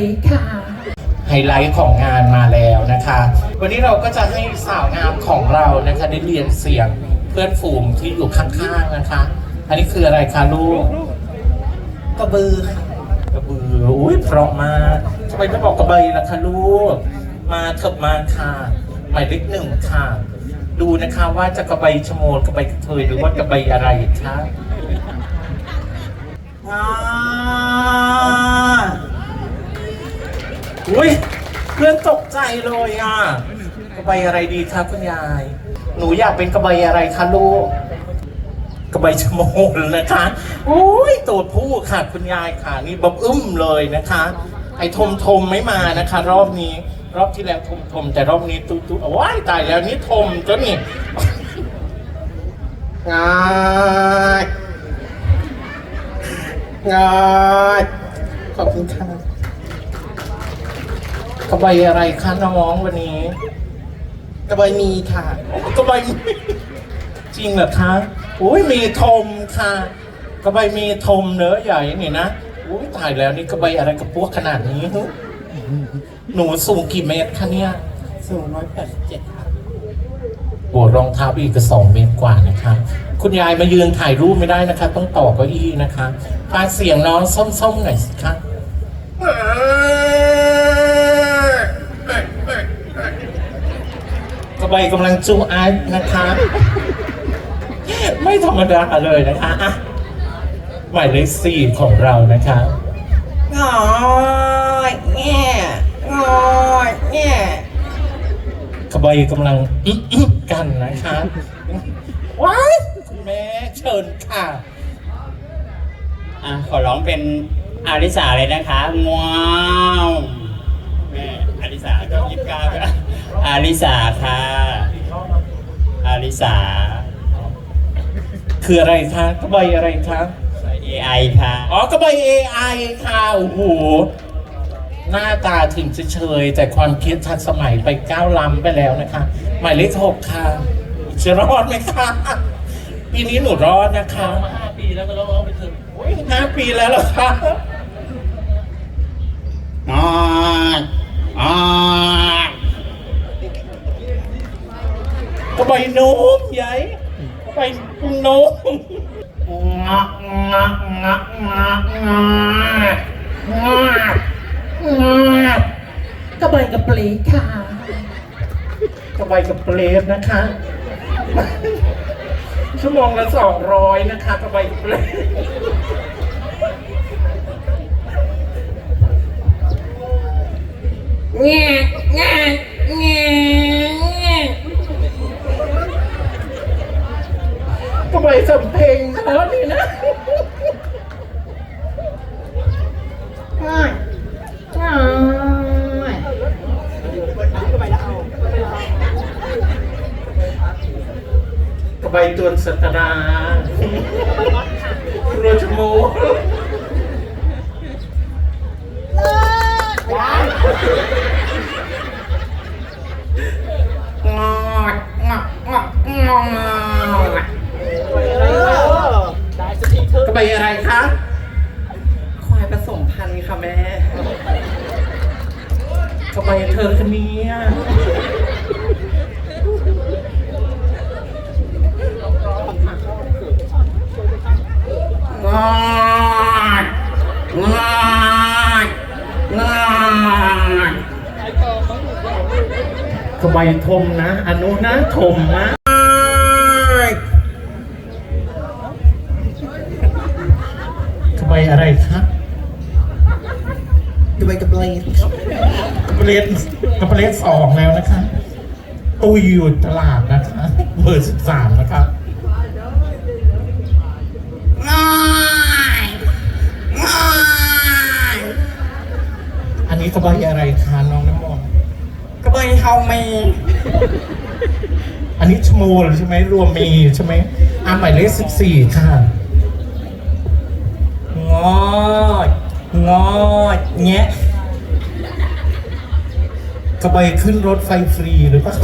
ลีค่ะ ไฮไลท์ของงานมาแล้วนะคะ วันนี้เราก็จะให้สาวงามของเรานะคะได้เรียนเสียงเพื่อนฝูงที่อยู่ข้างๆนะคะ อันนี้คืออะไรคะลูก กระบือค่ะ กระบือ อุ้ยเพราะมากทำไมไม่บอกกระเบยล่ะคะลูก มาเถิบมาค่ะหมายเลขหนึ่งค่ะ ดูนะคะว่าจะกระเบยชะโมดกระเบยกระเทยหรือว่ากระเบยอะไรคะอ่า อุ้ยเพื่อนตกใจเลยอะกระเบยอะไรดีคะคุณยาย หนูอยากเป็นกระเบยอะไรคะลูกกระเบยชะโมดนะคะอุ้ยตัวผู้ค่ะคุณยายค่ะ นี่บบอึ้มเลยนะคะ ไอ้ทมทมไม่มานะคะ รอบนี้ รอบที่แล้วทมทมแต่รอบนี้ตุ๊ตุ๊ว้ายตายแล้วนี่ทมจ้ะนี่งายงายขอบคุณค่ะ กระเบยอะไรคะน้องวันนี้กระบือมีค่ะกระบายมีจริงเหรอคะอุ้ยมีทมค่ะกระบายมีทมเนื้อใหญ่นี่นะอุ้ยตายแล้วนี่กระบายอะไรกระปั้วขนาดนี้ฮึหนูสูงกี่เมตรคะเนี่ยสูงร้อยแปดสิบเจ็ดค่ะบวกรองเท้าอีกก็สองเมตรกว่านะคะ คุณยายมายืนถ่ายรูปไม่ได้นะคะ ต้องต่อเก้าอี้นะคะฟังเสียงน้องส้มๆหน่อยสิคะ กระบายกำลังจูอาร์ตนะคะ ไม่ธรรมดาเลยนะคะอะหมายเลขสี่ของเรานะคะงอยแง่งอยแง่กระบายกำลังอึ๊กอึ๊กกันนะคะว้ายคุณแม่เชิญค่ะ อะ ขอร้องเป็นอาริสาเลยนะคะง้าวแม่อาริสาก็ยิบกาไปอาริสาค่ะ อาริสา คืออะไรคะกระบายอะไรคะ AI ค่ะ อ๋อกระบาย AI ค่ะโอ้โหหน้าตาถึงจะเฉยแต่ความคิดทันสมัยไปก้าวล้ำไปแล้วนะคะ หมายเลขหกค่ะ จะรอดไหมคะปีนี้หนูรอดนะคะมาห้าปีแล้วก็รอดไปถึงห้าปีแล้วเหรอคะอ้ายอ้าย กระบายโน้มใหญ่กระบายโน้มงะงะงะงะงะงะงะกระบือกระปลีค่ะกระบกับเปรตนะคะชั่วโมงละสองร้อยนะคะกระบกับเปรตแง่แง่แง่ กระบายสำเพ็งแล้วนี่นะง่อยง่อยกระบายตัวสัตนาโรชโมงอยงอยงอยงอย กระบายอะไรคะ ควายผสมพันธุ์ค่ะแม่กระบายเธอคนนี้อะงอยงอยงอยกระบายทมนะ อนุนะทมนะ กระบายอะไรคะกระบือกระปลีกระเบลกระเบลสองแล้วนะคะตู้อยู่ตลาดนะคะเบอร์สิบสามนะคะงอยงอยอันนี้กระบายอะไรคะน้องน้ำมนต์กระบือเฮามีอันนี้ชโมลใช่ไหมรวมมีใช่ไหมอ่าหมายเลขสิบสี่ค่ะ งอยแงะกระบายขึ้นรถไฟฟรีหรือเปล่า